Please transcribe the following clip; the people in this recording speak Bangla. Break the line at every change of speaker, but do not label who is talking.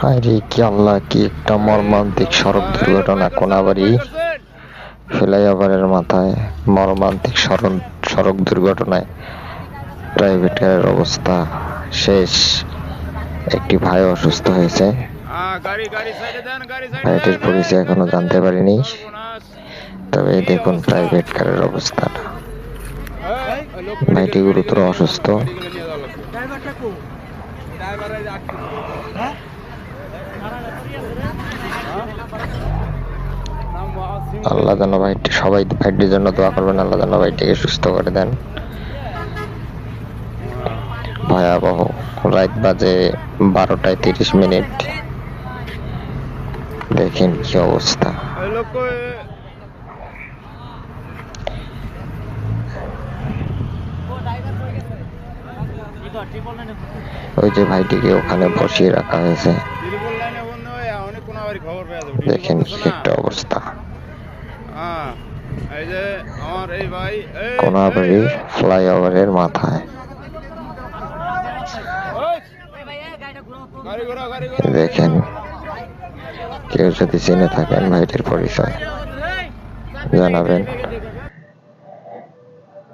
হায়রে কি আল্লাহ কি একটা মর্মান্তিক সড়ক দুর্ঘটনা কোনাবাড়ি। ফ্লাইওভারের মাথায় মর্মান্তিক সড়ক সড়ক দুর্ঘটনায় প্রাইভেট কারের অবস্থা শেষ। একটি ভাই অসুস্থ হয়েছে।
হ্যাঁ গাড়ি গাড়ি সাইডে দেন গাড়ি সাইডে
ভাইটির পরিচয় এখনও জানতে পারিনি। তবে দেখুন প্রাইভেট কারের অবস্থাটা ভাইটি গুরুতর অসুস্থ। আল্লাহ যেন ভাইটি সবাই ভাইটির জন্য দোয়া করবেন, আল্লাহ যেন ভাইটিকে সুস্থ করে দেন। ভয়াবহ রাত বাজে বারোটায় তিরিশ মিনিট। দেখেন কি অবস্থা। ওই যে ভাইটিকে ওখানে বসিয়ে রাখা হয়েছে। দেখেন একটা অবস্থা।
হ্যাঁ
কোনাবাড়ি ফ্লাইওভারের মাথায়। দেখেন কেউ যদি চিনে থাকেন ভাইটির পরিচয়। জানাবেন।